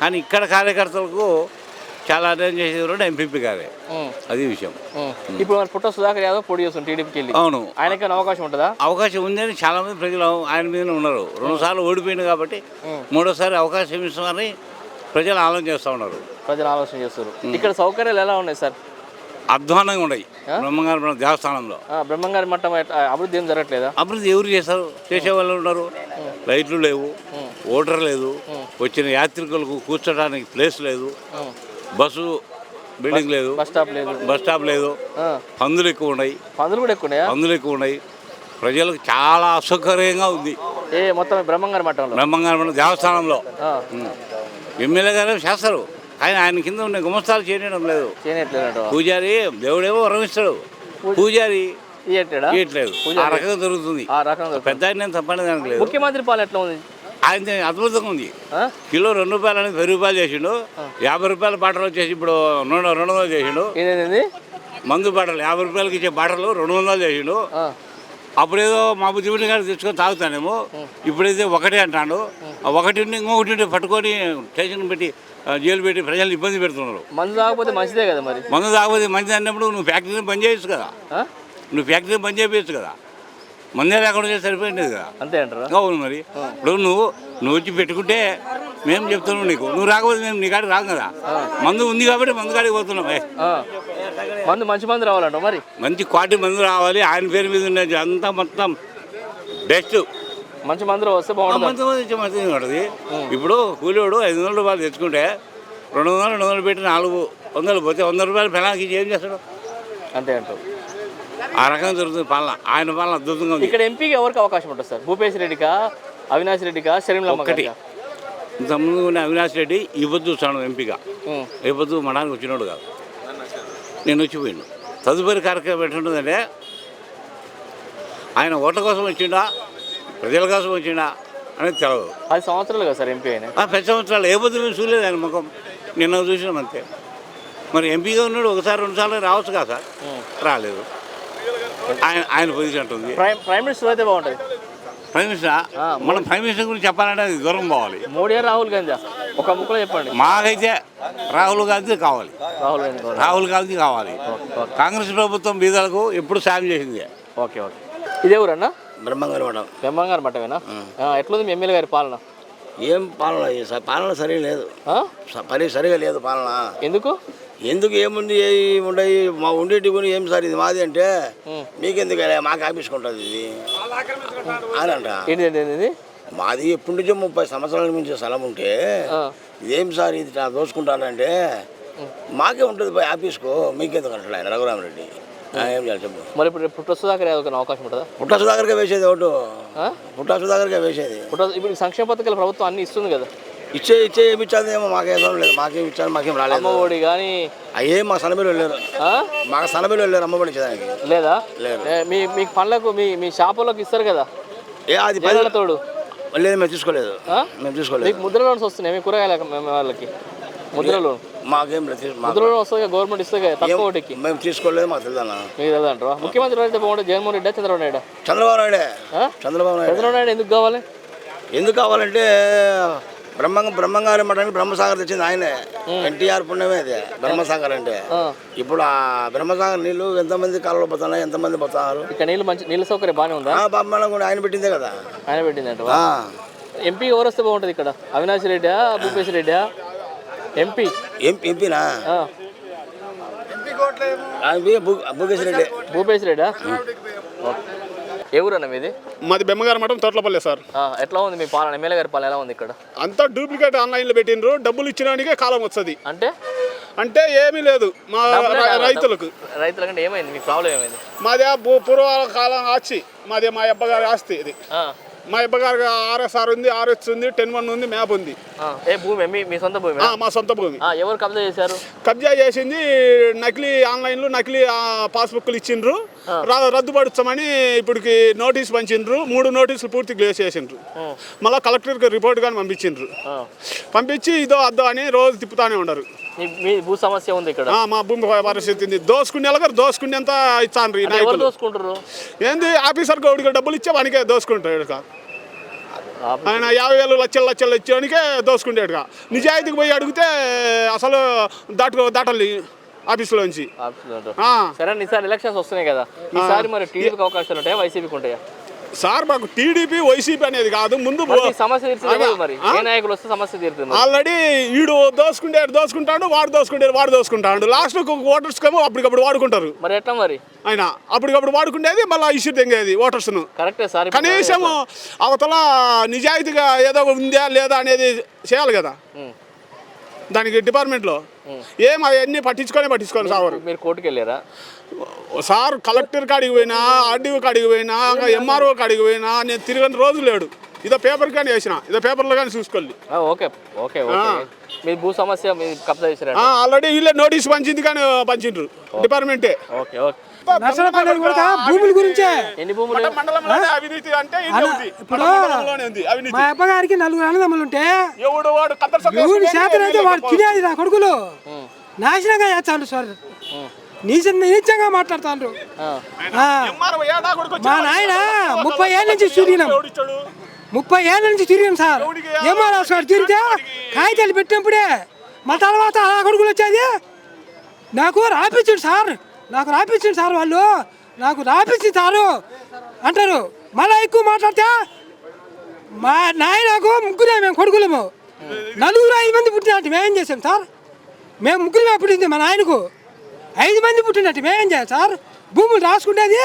కానీ ఇక్కడ కార్యకర్తలకు చాలా అర్థం చేసేవారు ఎంపీపీ గారే. అది విషయం. ఇప్పుడు మరి పుట్ట సుధాకర్ యాదవ్ పొడి చేస్తుంది టీడీపీకి వెళ్ళి. అవును. ఆయనకైనా అవకాశం ఉంటుందా? అవకాశం ఉందని చాలా మంది ప్రజలు ఆయన మీదనే ఉన్నారు. రెండు సార్లు ఓడిపోయింది కాబట్టి మూడోసారి అవకాశం ఇస్తామని ప్రజలు ఆలోచన చేస్తూ ఉన్నారు. ప్రజలు ఆలోచన చేస్తారు ఇక్కడ సౌకర్యాలు ఎలా ఉన్నాయి సార్? అధ్వానంగా ఉన్నాయి. బ్రహ్మంగారి మఠం దేవస్థానంలో. ఆ, బ్రహ్మంగారి మట్టం ఎట్లా- అభివృద్ధి ఏం జరగట్లేదా? అభివృద్ధి ఎవరు చేస్తారు చేసే వాళ్ళు ఉన్నారు. లైట్లు లేవు ఓటర్ లేదు వచ్చిన యాత్రికులకు కూర్చోడానికి ప్లేస్ లేదు బస్సు బిల్డింగ్ లేదు బస్ స్టాప్ లేదు. బస్ స్టాప్ లేదు. పందులు ఎక్కువ ఉన్నాయి. పందులు కూడా ఎక్కువన్నాయా? పందులు ఎక్కువ ఉన్నాయి. ప్రజలకు చాలా అసౌకర్యంగా ఉంది. ఏ మొత్తం బ్రహ్మంగారి మట్టంలో బ్రహ్మంగారి మఠం దేవస్థానంలో. ఎమ్మెల్యే గారు చేస్తారు. కానీ ఆయన కింద ఉన్న గుమస్తాలు చేయడం లేదు. పూజారి దేవుడేమో వరం ఇస్తాడు. పూజారి చేయట్లేదు ఆ రకంగా జరుగుతుంది పెద్ద ఆయన తప్పని దానికి లేదు. ముఖ్యమంత్రి పాలన ఎట్లా ఉంది? ఆయన అద్భుతంగా ఉంది? కిలో రెండు రూపాయలు అనేది వెయ్యి రూపాయలు చేసిండు. యాభై రూపాయల బాటలు వచ్చేసి ఇప్పుడు రెండు రెండు వందలు చేసిండు. మందు బాటలు యాభై రూపాయలకి ఇచ్చే బాటలు రెండు వందలు చేసిండు. అప్పుడేదో మా బుద్ధిముడి గారు తెచ్చుకొని తాగుతానేమో ఇప్పుడైతే ఒకటే అంటాడు. ఒకటి ఉండి ఇంకొకటి పట్టుకొని స్టేషన్ పెట్టి జైలు పెట్టి ప్రజలు ఇబ్బంది పెడుతున్నారు. మందు తాగకపోతే మంచిదే కదా మరి? మందు తాగకపోతే మంచిది అన్నప్పుడు నువ్వు ఫ్యాక్టరీని బంద్ చేయొచ్చు కదా? నువ్వు ఫ్యాక్టరీని బంద్ చేయొచ్చు కదా. మందే లేకుండా సరిపోయింది కదా. అంతే అంటారా? అవును మరి. ఇప్పుడు నువ్వు నువ్వు వచ్చి పెట్టుకుంటే మేము చెప్తున్నాం నీకు. నువ్వు రాకపోతే మేము నీ కాడికి రాము కదా. మందు ఉంది కాబట్టి మందు కాడికి పోతున్నాం. మందు మంచి మందు రావాలంట మరి. మంచి క్వాలిటీ మందు రావాలి. ఆయన పేరు మీద ఉన్నది అంతా మొత్తం బెస్ట్ మంచి మందులు వస్తే బాగుంటుంది. మంచి మంచిది ఉంటుంది. ఇప్పుడు కూలివాడు ఐదు వందల రూపాయలు తెచ్చుకుంటే రెండు వందలు రెండు వందలు పెట్టి నాలుగు వందలు పోతే వంద రూపాయలు పెనాలకి ఇచ్చి ఏం చేస్తాడు? అంతే అంటారు ఆ రకంగా జరుగుతుంది పాలన. ఆయన పాలన అద్భుతంగా ఉంది. ఇక్కడ ఎంపీకి ఎవరికి అవకాశం ఉంటుంది సార్? భూపేశ్ రెడ్డికా? అవినాష్ రెడ్డికా? షర్మిలమ్మ ఒక్కటి. గారికా? ఇంతకుముందు ఉన్న అవినాష్ రెడ్డి పొద్దు చూస్తాను ఎంపీగా. పొద్దు మడానికి వచ్చినాడు కాదు. నేను వచ్చిపోయాను తదుపరి కార్యక్రమం ఎట్లుంటుందంటే ఆయన ఓట్ల కోసం వచ్చిండా ప్రజల కోసం వచ్చిండా అనేది తెలియదు పది సంవత్సరాలు కదా సార్ ఎంపీ అయినా? ఆ పెద్ద సంవత్సరాలు. ఏ పొద్దు మేము చూడలేదు ఆయన ముఖం. నిన్న చూసినాం అంతే. మరి ఎంపీగా ఉన్నాడు ఒకసారి రెండుసార్లు రావచ్చు కదా సార్? రాలేదు. ఆయన ఆయన పొజిషన్ ఉంటుంది ప్రైమ్ ప్రైమ్ మినిస్టర్ అయితే బాగుంటుంది. ప్రైమ్ మినిస్టర్ మనం ప్రైమ్ మినిస్టర్ గురించి చెప్పాలంటే అది దూరం పోవాలి. మోడీ రాహుల్ గాంధీ ఒక ముక్కలో చెప్పండి. మాకైతే రాహుల్ గాంధీ కావాలి. రాహుల్ గాంధీ కావాలి. రాహుల్ గాంధీ కావాలి. కాంగ్రెస్ ప్రభుత్వం బీదలకు ఎప్పుడు సాయం చేసింది. Okay okay. ఇదే ఊరన్నా బ్రహ్మంగారి మఠం బ్రహ్మంగారు మట్టమేనా ఆ, ఎట్లుంది మీ ఎమ్మెల్యే గారి పాలన? ఏం పాలన? పాలన సరిగా లేదు. పని సరిగా లేదు పాలన. ఎందుకు? ఎందుకు ఏముంది ఏమి ఉండయి? మా ఉండేటి కొని ఏం సార్ ఇది మాది అంటే మీకెందుకు మాకు ఆపించుకుంటుంది ఇది. అని అంట. ఏంటి? మాది ఎప్పటి నుంచో ముప్పై సంవత్సరాల నుంచి స్థలం ఉంటే. ఇదేం సార్ ఇది నా దోచుకుంటానంటే మాకే ఉంటుంది పోయి ఆఫీస్కు. మీకెందుకు అంటాడు ఆయన రఘురామరెడ్డి ఏం చేయాలి చెప్పు. మరి ఇప్పుడు పుట్ట సుధాకర్ అవకాశం ఉంటుందా? పుట్ట సుధాకర్గా వేసేది ఓటు ఆ? పుట్ట సుధాకర్గా వేసేది. పుట్ట ఇప్పుడు సంక్షేమ పథకాలు ప్రభుత్వం అన్ని ఇస్తుంది కదా. ఇచ్చే ఇచ్చే ఏమి ఇచ్చాది ఏమో మాకేం లేదు. మాకేం ఇచ్చారు మాకేం రాలేదు. అమ్మ ఒడి కానీ అయ్యేం మా సనబిలు వెళ్ళారు? మాకు సనబిలు వెళ్ళారు అమ్మబడి ఇచ్చేదానికి లేదా? లేదు. మీ మీ పనులకు మీ మీ షాపులకు ఇస్తారు కదా? ఏ అది తోడు. లేదు మేము తీసుకోలేదు. ఆ? మేము తీసుకోలేదు. మీకు ముద్ర లోన్స్ వస్తున్నాయి? మీ కూరగాయల వాళ్ళకి. ముద్ర లోన్. మాకేం లేదు మాకు ముద్ర లోన్ వస్తుంది గవర్నమెంట్ ఇస్తుంది కదా తక్కువ ఒకటికి మేము తీసుకోలేదు మాకు తెలుదన్న మీకు అంటారా. ముఖ్యమంత్రి అయితే బాగుంటుంది జగన్మోహన్ రెడ్డి చంద్రబాబు నాయుడు? చంద్రబాబు నాయుడే? చంద్రబాబు నాయుడు. చంద్రబాబు నాయుడు ఎందుకు కావాలి? ఎందుకు కావాలంటే బ్రహ్మ బ్రహ్మంగారి మఠానికి బ్రహ్మసాగర్ తెచ్చింది ఆయనే. ఎన్టీఆర్ పుణ్యమే అది బ్రహ్మసాగర్ అంటే. ఇప్పుడు ఆ బ్రహ్మసాగర్ నీళ్ళు ఎంతమంది కాలంలో పోతున్నాయి ఎంతమంది పోతున్నారు ఇక్కడ నీళ్ళు మంచి నీళ్ళ సౌకర్యం బాగానే ఉందా? ఆ బామ్మలో కూడా ఆయన పెట్టిందే కదా. ఆయన పెట్టిందంట ఆ. ఎంపీ ఎవరు వస్తే బాగుంటుంది ఇక్కడ? అవినాష్ రెడ్డా భూపేశ్ రెడ్డా? ఎంపీ? ఎంపీనా? ఆ, భూపేశ్ రెడ్డి. భూపేశ్ రెడ్డా? ఓకే. ఏ ఊరన్నా మీది? మాది బెమ్మగారి మఠం తోటలపల్లె సార్. ఎట్లా ఉంది మీ పాలన? ఎమ్మెల్యే గారి పాలన ఎలా ఉంది ఇక్కడ? అంతా డూప్లికేట్ ఆన్లైన్లో పెట్టిండ్రు. డబ్బులు ఇచ్చినానికే కాలం వస్తుంది. అంటే? అంటే ఏమీ లేదు మా? రైతులకు. రైతులకంటే ఏమైంది? మీ ప్రాబ్లం ఏమైంది? మాది పూర్వకాల కాలం ఆచి మాది మా అబ్బగారి ఆస్తి ఇది. మా అబ్బగారికి ఆర్ఎస్ఆర్ ఉంది ఆర్ఎస్ ఉంది టెన్ వన్ ఉంది మ్యాప్ ఉంది. ఆ, ఏ భూమి మీ మీ సొంత భూమి? ఆ, మా సొంత భూమి. ఎవరు కబ్జా చేశారు? కబ్జా చేసింది నకిలీ ఆన్లైన్లో నకిలీ పాస్బుక్లు ఇచ్చిండ్రు. ర- రద్దుపడుస్తామని ఇప్పటికి నోటీస్ పంచిండ్రు. మూడు నోటీసులు పూర్తి క్లియర్ చేసిండ్రు. మళ్ళీ కలెక్టర్కి రిపోర్ట్ కానీ పంపించిండ్రు. పంపించి ఇదో అద్దో అని రోజు తిప్పుతానే ఉండరు మీ- భూ సమస్య ఉంది ఇక్కడ? మా భూమి పరిస్థితి ఉంది. దోసుకునే వాళ్ళకి దోసుకునేంత ఇచ్చాను ఏంది ఆఫీసర్ గౌడికి డబ్బులు ఇచ్చే వానికే దోసుకుంటాడు ఆయన యాభై వేలు లక్షలు లక్షలు ఇచ్చేవానికే దోసుకుంటాడుగా. నిజాయితీకి పోయి అడిగితే అసలు దాటు దాటాలి ఆఫీసులోంచి సరే ఈసారి ఎలక్షన్స్ వస్తున్నాయి కదా. ఈసారి మరి టీడీపీకి అవకాశాలు ఉంటాయా? వైసీపీకి ఉంటాయా? సార్ మాకు టీడీపీ వైసీపీ అనేది కాదు. ముందు సమస్య? ఆల్రెడీ ఈడు దోసుకుంటే దోసుకుంటాడు వాడు దోసుకుంటే వాడు దోసుకుంటాడు. లాస్ట్ ఓటర్స్ కేమో అప్పటికప్పుడు వాడుకుంటారు. మరి ఎట్లా మరి? ఆయన అప్పటికప్పుడు వాడుకునేది మళ్ళీ ఇష్యూ తెంగేది కరెక్టే సార్ ఇప్పుడు కనీసం అవతల నిజాయితీగా ఏదో ఉందా లేదా అనేది చేయాలి కదా. దానికి డిపార్ట్మెంట్లో. ఏం అవన్నీ పట్టించుకొని పట్టించుకొని సావరు. మీరు కోర్టుకు వెళ్ళారా సార్ కలెక్టర్ కాడికి పోయినా ఆర్డీఓ కాడికి పోయినా ఎంఆర్ఓ కాడికి పోయినా నేను తిరిగిన రోజు లేడు. ఇదో పేపర్ కానీ వేసిన ఇదో పేపర్లో కానీ చూసుకోవాలి ఆ, ఓకే ఓకే ఓకే. మీ భూ సమస్య మీరు కబ్జా చేశారా ఆల్రెడీ వీళ్ళే నోటీస్ పంచింది కానీ పంచిండ్రు. డిపార్ట్మెంటే. Okay okay. నర్సరపల్లి కూడా భూముల గురించే. ఎన్ని భూములు? మండలంలోనే అవినీతి అంటే ఇదే ఉంది. ఇప్పుడు మండలంలోనే ఉంది అవినీతి. మా అబ్బగారికి నలుగురు అన్నదమ్ములు ఉంటే ఎవడు వాడు తినేది నా కొడుకులు. నాశనంగా చేస్తాను సార్. నీచ నీచంగా కొడుకు మా నాయన ముప్పై ఏళ్ళ నుంచి తిరిగినాం? ముప్పై ఏళ్ళ నుంచి తిరిగాం సార్. ఏమో సార్ తిరిగితే కాగితాలు పెట్టినప్పుడే మా తర్వాత అలా కొడుకులు వచ్చేది. నాకు రాపించండి సార్. నాకు రాపించండి సార్ వాళ్ళు. నాకు రాపించి సారు అంటారు మళ్ళా ఎక్కువ మాట్లాడితే మా నాయనకు ముగ్గురే మేము కొడుకులము. నలుగురు ఐదు మంది పుట్టినట్టు మేమేం చేసాం సార్? మేము ముగ్గురమే పుట్టింది మా నాయనకు. ఐదు మంది పుట్టినట్టు. మేమేం చేయాలి సార్? భూములు రాసుకునేది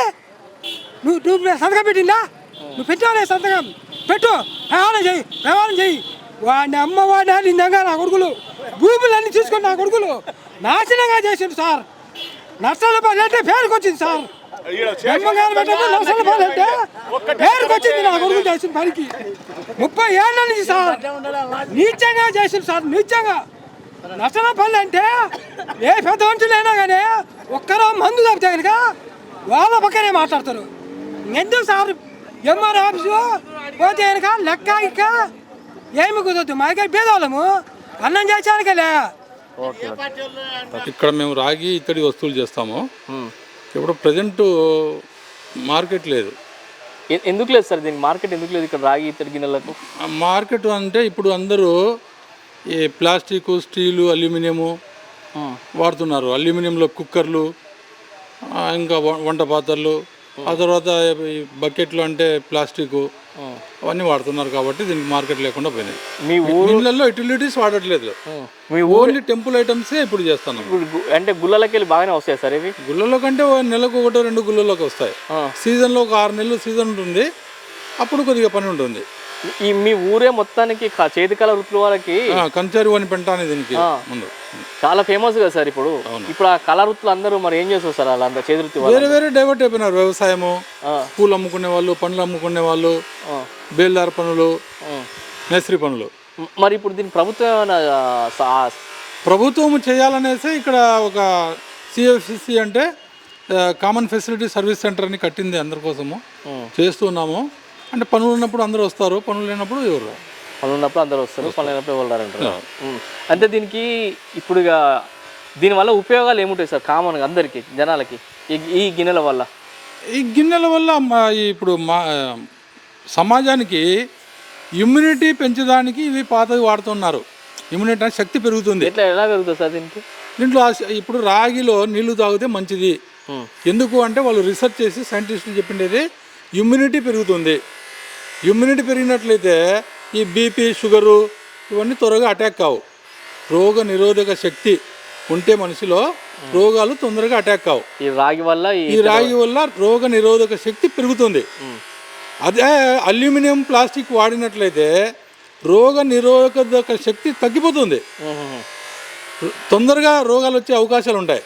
నువ్వు నువ్వు సంతకం పెట్టిందా? నువ్వు పెట్టాలే సంతకం? పెట్టు. ప్రయాణం చేయి. ప్రయాణం చెయ్యి వాడిని అమ్మ వాడిని నిందంగా నా కొడుకులు. భూములన్నీ తీసుకొని నా కొడుకులు. నాశనంగా చేసిండు సార్. నర్సల పాలు అంటే పేరుకు వచ్చింది సార్. బ్రహ్మగారు పెట్టినప్పుడు పాలు అంటే వచ్చింది నా కొడుకు చేసిన పనికి. ముప్పై ఏళ్ళ నుంచి సార్. నీచంగా చేసిండు సార్. నీచంగా. నష్టన పనులు అంటే? ఏ పెద్ద మనుషులైనా కానీ ఒక్కరో మందు తప్పితే కనుక వాళ్ళ పక్కనే మాట్లాడతారు. ఎందుకు సార్ ఎంఆర్ ఆఫీసు పోతే కనుక లెక్క ఇక్క? ఏమి కుదరదు? మా దగ్గర పేదవాళ్ళము. అన్నం చేసానికలే ఓకే. ఇక్కడ మేము రాగి ఇత్తడి వస్తువులు చేస్తాము. ఇప్పుడు ప్రజెంట్ మార్కెట్ లేదు. ఎందుకు లేదు సార్? దీనికి మార్కెట్ ఎందుకు లేదు ఇక్కడ రాగి ఇత్తడి గిన్నెలకు? ఆ మార్కెట్ అంటే ఇప్పుడు అందరూ ఈ ప్లాస్టిక్ స్టీలు అల్యూమినియము వాడుతున్నారు. అల్యూమినియంలో కుక్కర్లు ఇంకా వంట పాత్రలు ఆ తర్వాత ఈ బకెట్లు అంటే ప్లాస్టిక్ అవన్నీ వాడుతున్నారు కాబట్టి దీనికి మార్కెట్ లేకుండా పోయినాయి. మీ యూటిలిటీస్ వాడట్లేదు. మీ ఓన్లీ టెంపుల్ ఐటమ్సే ఇప్పుడు చేస్తున్నాం. గు- అంటే గుళ్ళలకి వెళ్ళి బాగానే వస్తాయి సార్ ఇవి? గుళ్ళలో కంటే నెలకు ఒకటో రెండు గుళ్ళలోకి వస్తాయి. సీజన్లో ఒక ఆరు నెలలు సీజన్ ఉంటుంది. అప్పుడు కొద్దిగా పని ఉంటుంది. ఈ మీ ఊరే మొత్తానికి చేతి కళ వృత్తుల వాళ్ళకి కంచారి వని పెంట అనేది దీనికి ముందు. చాలా ఫేమస్ కదా సార్ ఇప్పుడు. ఇప్పుడు ఆ కళా వృత్తులు అందరూ మరి ఏం చేస్తారు సార్ వాళ్ళంతా చేతి వృత్తి వేరే వేరే డైవర్ట్ అయిపోయినారు వ్యవసాయము పూలు అమ్ముకునే వాళ్ళు పండ్లు అమ్ముకునే వాళ్ళు బేల్దార పనులు మేస్త్రి పనులు. మరి ఇప్పుడు దీని ప్రభుత్వం ప్రభుత్వం చేయాలనేసి ఇక్కడ ఒక సిఎఫ్సిసి అంటే కామన్ ఫెసిలిటీ సర్వీస్ సెంటర్ అని కట్టింది అందరి కోసము. చేస్తూ ఉన్నాము. అంటే పనులు ఉన్నప్పుడు అందరూ వస్తారు పనులు లేనప్పుడు ఎవరు? రారు. పనులు ఉన్నప్పుడు అందరూ వస్తారు పనులు లేనప్పుడు ఎవరు రారంటారు. అంటే దీనికి ఇప్పుడు ఇక దీనివల్ల ఉపయోగాలు ఏముంటాయి సార్ కామన్గా అందరికీ జనాలకి? ఈ గిన్నెల వల్ల? ఈ గిన్నెల వల్ల ఇప్పుడు మా సమాజానికి ఇమ్యూనిటీ పెంచడానికి ఇవి పాతవి వాడుతున్నారు. ఇమ్యూనిటీ అంటే శక్తి పెరుగుతుంది. ఎట్లా ఎలా పెరుగుతుంది సార్ దీనికి? దీంట్లో ఇప్పుడు రాగిలో నీళ్ళు తాగితే మంచిది. ఎందుకు అంటే వాళ్ళు రీసెర్చ్ చేసి సైంటిస్టులు చెప్పిండేది ఇమ్యూనిటీ పెరుగుతుంది. ఇమ్యూనిటీ పెరిగినట్లయితే ఈ బీపీ షుగరు ఇవన్నీ త్వరగా అటాక్ కావు. రోగ నిరోధక శక్తి ఉంటే మనిషిలో రోగాలు తొందరగా అటాక్ కావు. ఈ రాగి వల్ల ఈ రాగి వల్ల రోగ నిరోధక శక్తి పెరుగుతుంది. అదే అల్యూమినియం ప్లాస్టిక్ వాడినట్లయితే రోగ నిరోధక శక్తి తగ్గిపోతుంది. తొందరగా రోగాలు వచ్చే అవకాశాలు ఉంటాయి.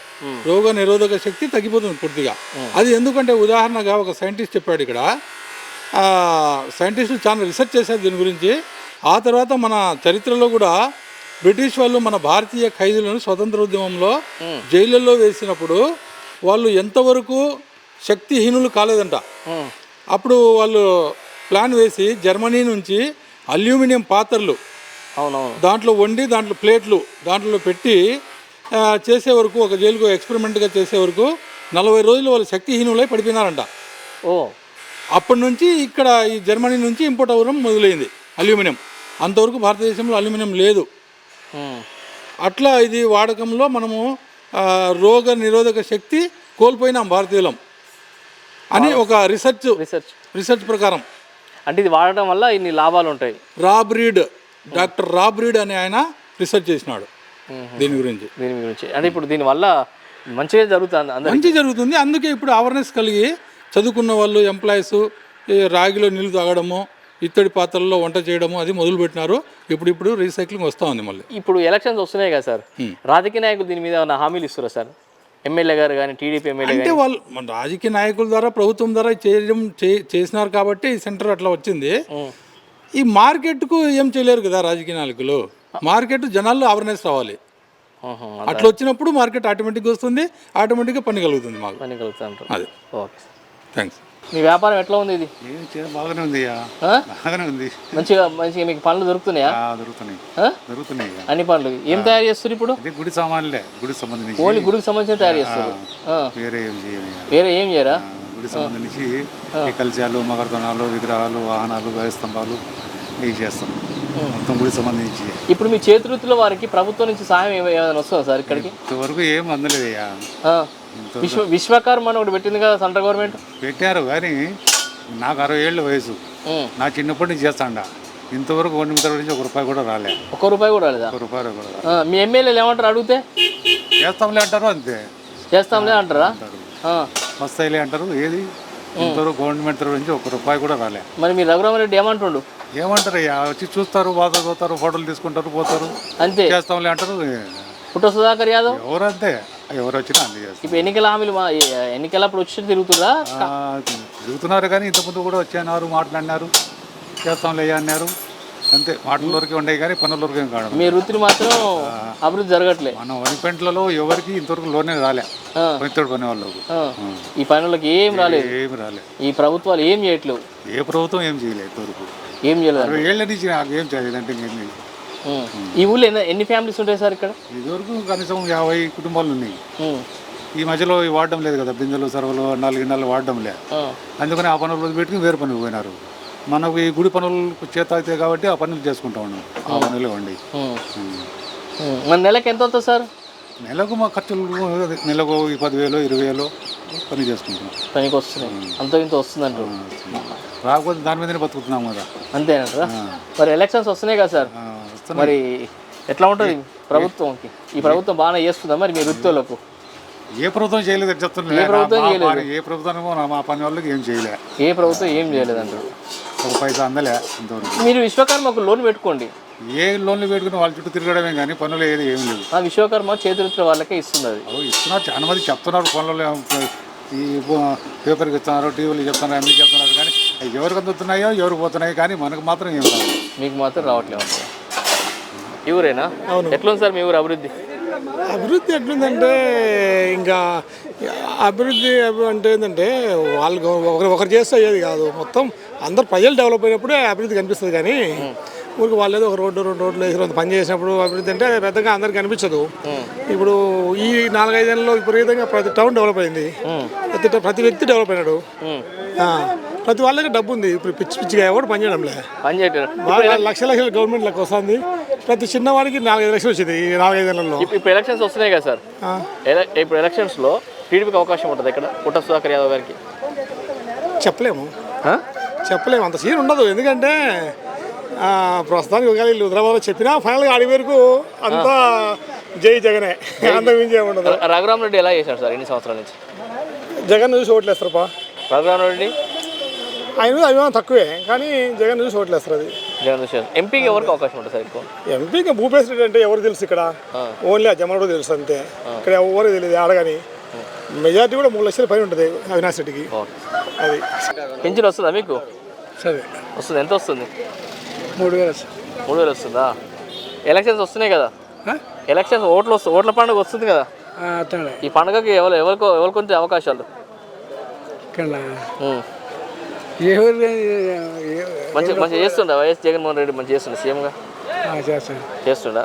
రోగ నిరోధక శక్తి తగ్గిపోతుంది పూర్తిగా. అది ఎందుకంటే ఉదాహరణగా ఒక సైంటిస్ట్ చెప్పాడు ఇక్కడ. సైంటిస్టులు చాలా రీసెర్చ్ చేశారు దీని గురించి. ఆ తర్వాత మన చరిత్రలో కూడా బ్రిటిష్ వాళ్ళు మన భారతీయ ఖైదీలను స్వతంత్ర ఉద్యమంలో జైళ్ళల్లో వేసినప్పుడు వాళ్ళు ఎంతవరకు శక్తిహీనులు కాలేదంట. అప్పుడు వాళ్ళు ప్లాన్ వేసి జర్మనీ నుంచి అల్యూమినియం పాత్రలు దాంట్లో వండి దాంట్లో ప్లేట్లు దాంట్లో పెట్టి చేసే వరకు ఒక జైలుకు ఎక్స్పెరిమెంట్గా చేసే వరకు నలభై రోజులు వాళ్ళు శక్తిహీనులై పడిపోయినారంట. ఓ. అప్పటి నుంచి ఇక్కడ ఈ జర్మనీ నుంచి ఇంపోర్ట్ అవ్వడం మొదలైంది అల్యూమినియం. అంతవరకు భారతదేశంలో అల్యూమినియం లేదు. అట్లా ఇది వాడకంలో మనము రోగ నిరోధక శక్తి కోల్పోయినాం భారతీయులం అని ఒక రీసెర్చ్ రీసెర్చ్. రీసెర్చ్ ప్రకారం. అంటే ఇది వాడటం వల్ల ఇన్ని లాభాలు ఉంటాయి. రాబ్రీడ్ డాక్టర్ రాబ్రీడ్ అనే ఆయన రీసెర్చ్ చేసినాడు దీని గురించి. దీని గురించి. అంటే ఇప్పుడు దీనివల్ల మంచిగా జరుగుతుంది మంచి జరుగుతుంది అందుకే ఇప్పుడు అవేర్నెస్ కలిగి చదువుకున్న వాళ్ళు ఎంప్లాయీస్ రాగిలో నీళ్ళు తాగడము ఇత్తడి పాత్రల్లో వంట చేయడము అది మొదలు పెట్టినారు ఇప్పుడు ఇప్పుడు రీసైక్లింగ్ వస్తూ ఉంది మళ్ళీ. ఇప్పుడు ఎలక్షన్స్ వస్తున్నాయి కదా సార్. రాజకీయ నాయకులు దీని మీద ఏమైనా హామీలు ఇస్తారా సార్? ఎమ్మెల్యే గారు కానీ టీడీపీ ఎమ్మెల్యే అంటే వాళ్ళు మన రాజకీయ నాయకుల ద్వారా ప్రభుత్వం ద్వారా చేయడం చేసినారు కాబట్టి ఈ సెంటర్ అట్లా వచ్చింది. ఈ మార్కెట్కు ఏం చేయలేరు కదా రాజకీయ నాయకులు. మార్కెట్ జనాల్లో అవేర్నెస్ రావాలి. అట్లా వచ్చినప్పుడు మార్కెట్ ఆటోమేటిక్గా వస్తుంది ఆటోమేటిక్గా పని కలుగుతుంది మాకు. పని కలుగుతారు అది. ఓకే థ్యాంక్స్ మీ వ్యాపారం ఎట్లా ఉంది ఇది? బాగానే ఉంది ఆ? బాగానే ఉంది. మంచిగా మంచిగా మీకు పనులు దొరుకుతున్నాయా? దొరుకుతున్నాయి. ఆ? దొరుకుతున్నాయి అన్ని పనులు ఏం తయారు చేస్తారు ఇప్పుడు? గుడి సామాన్లే గుడికి సంబంధించి. ఓన్లీ గుడికి సంబంధించిన తయారు చేస్తారు ఆ. వేరే ఏం చేయాలి వేరే ఏం చేయరా? గుడికి సంబంధించి కలశాలు మకరతనాలు విగ్రహాలు వాహనాలు స్తంభాలు ఇవి చేస్తాం. మొత్తం గుడికి సంబంధించి. ఇప్పుడు మీ చేతివృత్తిలో వారికి ప్రభుత్వం నుంచి సాయం ఏమ- ఏమైనా వస్తుందా సార్ ఇక్కడికి? ఇంతవరకు ఏం అందలేదయ్యా ఆ. విశ్వ విశ్వకర్మ అని ఒకటి పెట్టింది కదా సెంట్రల్ గవర్నమెంట్? పెట్టారు కానీ నాకు అరవై ఏళ్ళ వయసు. నా చిన్నప్పటి నుంచి చేస్తాండ. ఇంతవరకు వన్ మీటర్ నుంచి ఒక రూపాయి కూడా రాలే. ఒక్క రూపాయి కూడా రాలేదా? ఒక రూపాయి కూడా మీ ఎమ్మెల్యేలు ఏమంటారు అడిగితే? చేస్తాంలే అంటారు అంతే. చేస్తాంలే అంటారా? ఆ. వస్తాయిలే అంటారు. ఏది? ఇంతవరకు గవర్నమెంట్ తరఫు నుంచి ఒక రూపాయి కూడా రాలే. మరి మీ రఘురామరెడ్డి ఏమంటుండు? ఏమంటారు అయ్యా వచ్చి చూస్తారు బాధ పోతారు ఫోటోలు తీసుకుంటారు పోతారు. అంతే. చేస్తాంలే అంటారు. పుట్ట సుధాకర్ యాదవ్? ఎవరంతే? ఎవరు వచ్చినా ఇప్పుడు ఎన్నికల హామీలు మా ఎన్నికల అప్పుడు వచ్చి తిరుగుతుందా ఆ, తిరుగుతున్నారు కానీ ఇంతకుముందు కూడా వచ్చారు మాట్లాడినారు చేస్తాంలే అన్నారు. అంతే మాటల వరకే ఉండేవి కానీ పనుల వరకే కాదు మీ వృత్తిని మాత్రం అభివృద్ధి జరగట్లే. మన వనిపెంట్లలో ఎవరికి ఇంతవరకు లోనే రాలే. ఆ. పనితోడు పని వాళ్ళకు ఆ. ఈ పనులకు ఏం రాలేదు. ఏమి రాలే. ఈ ప్రభుత్వాలు ఏం చేయట్లేవు. ఏ ప్రభుత్వం ఏం చేయలేదు ఇంతవరకు. ఏం చేయలేదు. అరవై ఏళ్ళ నుంచి నాకు ఏం చేయలేదు అంటే ఇంకేం. ఈ ఊళ్ళో ఎన్ని ఎన్ని ఫ్యామిలీస్ ఉంటాయి సార్ ఇక్కడ? ఇదివరకు కనీసం యాభై కుటుంబాలు ఉన్నాయి. ఈ మధ్యలో వాడడం లేదు కదా బిందెలు సర్వలు నాలుగు గిన్నెలు వాడడం లేదు. అందుకని ఆ పనులు వదిలిపెట్టుకుని వేరే పనులు పోయినారు. మనకు ఈ గుడి పనులు చేత అవుతాయి కాబట్టి ఆ పనులు చేసుకుంటా ఉన్నాం. ఆ పనులు వండి ఉం. ఉం. మన నెలకి ఎంత అవుతుంది సార్? నెలకు మా ఖర్చులు నెలకు పదివేలు ఇరవై వేలు పని చేసుకుంటాం. పనికి వస్తున్నాయి. అంత ఇంత వస్తుందంటారు. రాకపోతే దాని మీదనే బతుకుతున్నాం కదా. అంతేనంటారా మరి ఎలక్షన్స్ వస్తున్నాయి కదా సార్. మరి ఎట్లా ఉంటుంది ప్రభుత్వంకి? ఈ ప్రభుత్వం బాగానే చేస్తుందా మరి మీ వృత్తులకు? ఏ ప్రభుత్వం చేయలేదు చెప్తున్నా. ఏ ప్రభుత్వం చేయలేదు. ఏ ప్రభుత్వమో నా- మా పని వాళ్ళకి ఏం చేయలే. ఏ ప్రభుత్వం ఏం చేయలేదంటారు ఒక పైసా అందలే ఇంతవరకు. మీరు విశ్వకర్మకు లోన్ పెట్టుకోండి. ఏ లోన్లు పెట్టుకుని వాళ్ళ చుట్టూ తిరగడమే కానీ పనులు ఏది ఏం లేదు ఆ విశ్వకర్మ చేతివృత్తుల వాళ్ళకే ఇస్తుంది అది అవి ఇస్తున్నారు. చాలా మంది చెప్తున్నారు. ఫోన్లలో ఈ పేపర్కి ఇస్తున్నారు టీవీలు చెప్తున్నారు అన్ని చెప్తున్నారు. కానీ ఎవరికి అందుతున్నాయో ఎవరికి పోతున్నాయో కానీ మనకు మాత్రం ఏం రాదు. మీకు మాత్రం రావట్లేదు. అంటారు ఈ ఊరేనా? ఎట్లుంది సార్ మీ ఊరు అభివృద్ధి? అభివృద్ధి ఎట్లుందంటే ఇంకా అభివృద్ధి అభి- అంటే ఏంటంటే వాళ్ళు ఒకరు ఒకరు చేస్తే అయ్యేది కాదు. మొత్తం అందరు ప్రజలు డెవలప్ అయినప్పుడే అభివృద్ధి కనిపిస్తుంది కానీ ఊరికి వాళ్ళు ఏదో ఒక రోడ్డు రెండు రోడ్లు వేసి కొంత పని చేసినప్పుడు అభివృద్ధి అంటే పెద్దగా అందరికి కనిపించదు. ఇప్పుడు ఈ నాలుగైదేళ్ళలో విపరీతంగా ప్రతి టౌన్ డెవలప్ అయింది. ప్రతి ప్రతి వ్యక్తి డెవలప్ అయినాడు. ప్రతి వాళ్ళకి డబ్బు ఉంది. ఇప్పుడు పిచ్చి పిచ్చిగా ఎవరు పని చేయడంలే. పని చేయట్లేదు. వాళ్ళ లక్ష లక్షల గవర్నమెంట్ లెక్క వస్తుంది. ప్రతి చిన్నవాడికి నాలుగైదు లక్షలు వచ్చింది ఈ నాలుగైదేళ్ళలో ఇప్పుడు ఇప్పుడు ఎలక్షన్స్ వస్తున్నాయి కదా సార్. ఇప్పుడు ఎలక్షన్స్లో టీడీపీకి అవకాశం ఉంటుంది ఇక్కడ? పుట్ట సుధాకర్ యాదవ్ గారికి? చెప్పలేము? చెప్పలేము. అంత సీన్ ఉండదు. ఎందుకంటే ప్రస్తుతానికి ఒకవేళ వీళ్ళు హైదరాబాద్లో చెప్పినా ఫైనల్గా ఆడి వరకు అంతా జై జగనే. అంత మించి ఏమి ఉండదు. రఘురామ్ రెడ్డి ఎలా చేశాడు సార్? ఎన్ని సంవత్సరాల నుంచి? జగన్ చూసి ఓట్లేస్తారప్పా రఘురామ్ రెడ్డి? ఆయన మీద అభిమానం తక్కువే కానీ జగన్ చూసి ఓట్లేస్తారు అది. జగన్ ఎంపీకి ఎవరికి అవకాశం ఉంటుంది సార్ ఎక్కువ? ఎంపీగా భూపేశ్ రెడ్డి అంటే ఎవరు తెలుసు ఇక్కడ? ఓన్లీ ఆ జమనుడు తెలుసు అంతే. ఇక్కడ ఎవరు తెలియదు ఆడగాని. మెజార్టీ కూడా మూడు లక్షల పైన ఉంటుంది అవినాష్ రెడ్డికి. అది. పెన్షన్ వస్తుందా మీకు? సరే. వస్తుంది. ఎంత వస్తుంది? మూడు వేలు మూడు వేలు వస్తుందా? ఎలక్షన్స్ వస్తున్నాయి కదా. ఎలక్షన్స్ ఓట్లు వస్తు ఓట్ల పండుగ వస్తుంది కదా. ఈ పండుగకి ఎవరు ఎవరికో ఎవరికి ఉంటే అవకాశాలు? ఇక్కడ. ఎవరు మంచి మంచిగా చేస్తుండ వైఎస్ జగన్మోహన్ రెడ్డి? మంచి చేస్తుండ సీఎంగా? చేస్తుండ?